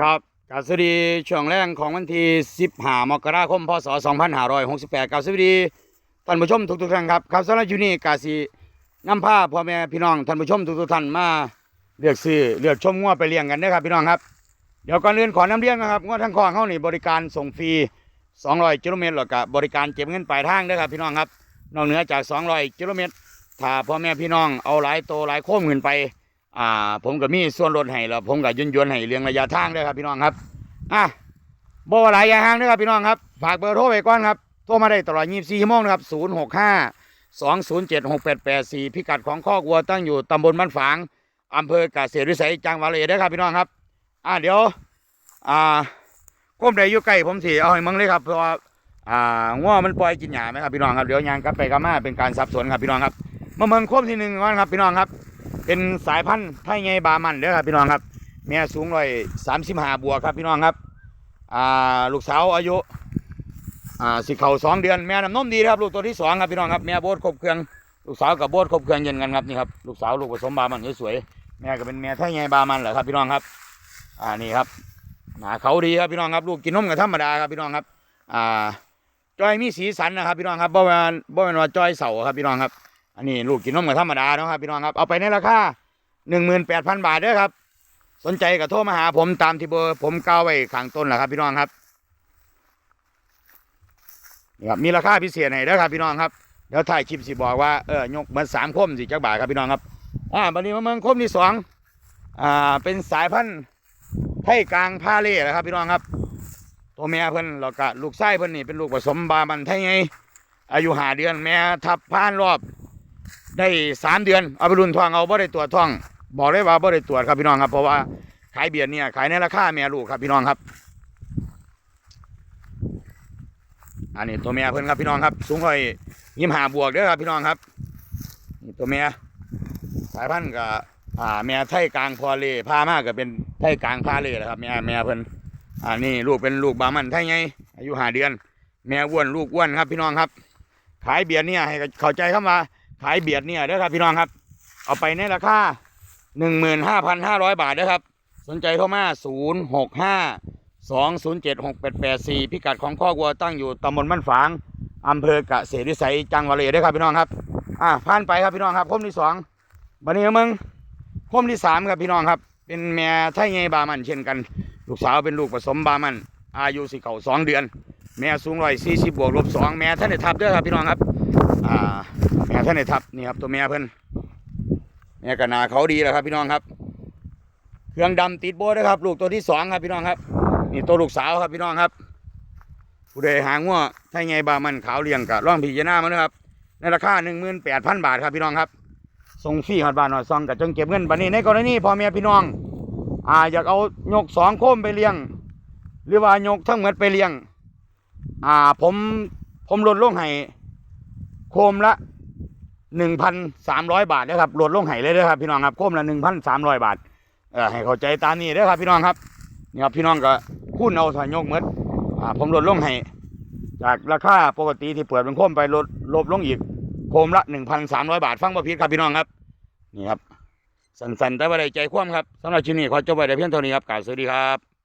ครับกาสวัสดีช่วงแรกของวันที่15มกราคมพศ2568กาสวัสดีท่านผู้ชมทุกๆท่านครับครับสำหรับอยู่นี่กาสีนำผ้าพ่อแม่พี่น้องท่านผู้ชมทุกๆท่านมาเลือกซื้อเลือกชมงัวไปเลี้ยงกันเด้ครับพี่น้องครับเดี๋ยวก่อนอื่นขอน้ำเลี้ยงนะครับงัวทั้งคลองเข้านี่บริการส่งฟรี200กิโลเมตรแล้วก็บริการเก็บเงินปลายทางเด้ครับพี่น้องครับนอกเหนือจาก 200กิโลเมตรถ้าพ่อแม่พี่น้องเอาหลายโตหลายโค้มขึ้นไป อ่า ผมก็มีส่วนลดให้แล้วผมก็ยืนยันให้เรื่องระยะทางด้วยครับพี่น้องครับอะบ่หลายอย่างห่างด้วยครับพี่น้องครับฝากเบอร์โทรไว้ก่อนครับโทรมาได้ตลอด 24 ชั่วโมงนะครับ 065 207 6884 พิกัดของข้อกวัวตั้งอยู่ตำบลบ้านฝางอำเภอกเกษตรวิสัยจังหวัดเลยเด้ครับพี่น้องครับ อะเดี๋ยว อ่าก้มใดอยู่ใกล้ผมสิเอาให้มึงเลยครับเพราะว่าอ่าง้อมันปล่อยกินหญ้าไหมครับพี่น้องครับเดี๋ยวยางกลับไปกลับมาเป็นการสับสนครับพี่น้องครับมาเมืองโคมที่หนึ่งก่อนครับพี่น้องครับ เป็นสายพันธุ์ไทยไงบามันเด้อครับพี่น้องครับ แม่สูงร้อยสามสิบห้าบวกครับพี่น้องครับอ่าลูกสาวอายุอ่าสิเขาสองเดือนแม่น้ำนมดีครับลูกตัวที่สองครับพี่น้องครับแม่โบดครบเครื่องลูกสาวกับโบดครบเครื่องเย็นกันครับนี่ครับลูกสาวลูกผสมบามันสวยๆแม่ก็เป็นแม่ไทยไงบามันเหรอครับพี่น้องครับอ่านี่ครับหนาเขาดีครับพี่น้องครับลูกกินนมกับธรรมดาครับพี่น้องครับอ่าจอยมีสีสันนะครับพี่น้องครับบ่แม่นบ่แม่นว่าจอยเสาครับพี่น้องครับ อันนี้ลูกกินนมกับธรรมดาเนาะครับพี่น้องครับ เอาไปในราคาหนึ่งหมื่นแปดพันบาทเด้อครับ สนใจก็โทรมาหาผมตามที่เบอร์ผมกล่าวไว้ข้างต้นแหละครับ พี่น้องครับนี่ครับมีราคาพิเศษให้เด้อครับพี่น้องครับเดี๋ยวถ่ายคลิปสิบอกว่าเออยกเหมือนสามคมสิจักบาทครับพี่น้องครับอ่าบันนี้มาเมืองคมที่สองอ่าเป็นสายพันธุ์ไทยกลางพาเล่นะครับ พี่น้องครับ ตัวแม่เพิ่นแล้วก็ลูกไส้เพิ่นนี่เป็นลูกผสมบามันไทยไงอายุหาเดือนแม่ทับผ่านรอบ ได้สามเดือนเอาไปรุ่นทองเอาบ่ได้ตรวจทอง บอกเลยว่าบ่ได้ตรวจครับพี่น้องครับ เพราะว่าขายเบียร์เนี่ยขายในราคาแม่ลูกครับพี่น้องครับ อันนี้ตัวแม่เพิ่นครับพี่น้องครับ สูงร้อยยี่หาบวกเด้อครับพี่น้องครับนี่ตัวแม่สายพันธุ์กับอ่าแม่ไทยกลางพอเลพามากก็เป็นไทยกลางพาเล่แหละครับแม่แม่เพิ่นอันนี้ลูกเป็นลูกบามันไทยไงอายุหาเดือน แม่อ้วนลูกอ้วนครับพี่น้องครับ ขายเบียร์เนี่ยให้เข้าใจเข้ามา ขายเบียร์เนี่ยเด้อครับพี่น้องครับ เอาไปในราคาหนึ่งหมื่นห้าพันห้าร้อยบาทนะครับ สนใจเข้ามาศูนย์หกห้าสองศูนย์เจ็ดหกแปดแปดสี่พิกัดของข้อวัวตั้งอยู่ตำบลบ้านฝางอำเภอกเกษตรวิสัยจังหวัดเลยเด้อครับพี่น้องครับ อ่าผ่านไปครับพี่น้องครับคมที่สองบันนี้มึงคมที่สามครับพี่น้องครับ เป็นแม่ไทยไงบามันเช่นกัน ลูกสาวเป็นลูกผสมบามัน อายุสิเขาสองเดือน แม่สูงร้อยสี่สิบบวกลบสองแม่ท่านได้ทับเด้อครับพี่น้องครับ อ่า แม่ท่านได้ทับนี่ครับตัวแม่เพิ่นแม่กระนาเขาดีแล้วครับพี่น้องครับ เครื่องดำติดโบสนะครับ ลูกตัวที่สองครับพี่น้องครับ นี่ตัวลูกสาวครับพี่น้องครับผู้ใดหางัวถ้าไงบามันขาวเลี้ยงกะร่องพิจารณามานะครับในราคาหนึ่งหมื่นแปดพันบาทครับพี่น้องครับส่งฟรีฮอดบ้านหอดซองกับจงเก็บเงินบัดนี้ในกรณีพ่อแม่พี่น้องอ่าอยากเอายกสองโคมไปเลี้ยง หรือว่ายกทั้งหมดไปเลี้ยง อ่าผมผมลดลงให้โคมละหนึ่งพันสามร้อยบาทนะครับลดลงให้เลยเด้อครับ พี่น้องครับโคมละหนึ่งพันสามร้อยบาทเออให้เข้าใจตามนี้ด้ครับ พี่น้องครับนี่ครับพี่น้องก็คูณเอาถอยยกหมดอ่าผมลดลงให้จากราคาปกติที่เปิดเป็นโคมไปลดลดลงอีกโคมละหนึ่งพันสามร้อยบาท ฟังบ่ผิดครับพี่น้องครับนี่ครับสันๆแต่ว่าได้ใจคว่ำครับสำหรับชิ้นนี้ขอจบไว้แต่เพียงเท่านี้ครับกล่าวสวัสดีครับ